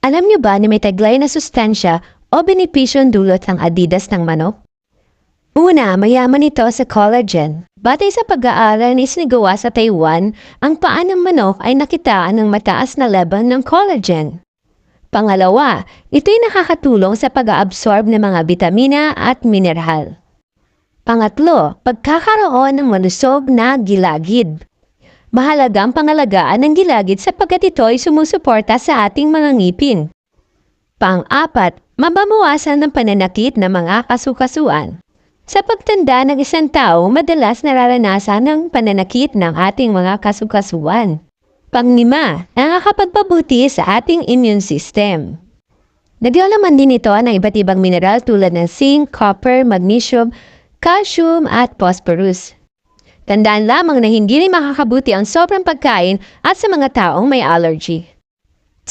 Alam niyo ba na may taglay na sustansya o benepisyong dulot ang adidas ng manok? Una, mayaman ito sa collagen. Batay sa pag-aaral na isinagawa sa Taiwan, ang paa ng manok ay nakitaan ng mataas na level ng collagen. Pangalawa, ito'y nakakatulong sa pag-absorb ng mga bitamina at mineral. Pangatlo, pagkakaroon ng malusog na gilagid. Mahalaga ang pangalagaan ng gilagid sapagkat ito ay sumusuporta sa ating mga ngipin. Pang-apat, mababawasan ng pananakit ng mga kasukasuan. Sa pagtanda ng isang tao, madalas nararanasan ng pananakit ng ating mga kasukasuan. Panglima, nakakapagpabuti sa ating immune system. Naglalaman din ito ng iba't ibang mineral tulad ng zinc, copper, magnesium, calcium at phosphorus. Tandaan lamang na hindi rin makakabuti ang sobrang pagkain at sa mga taong may allergy.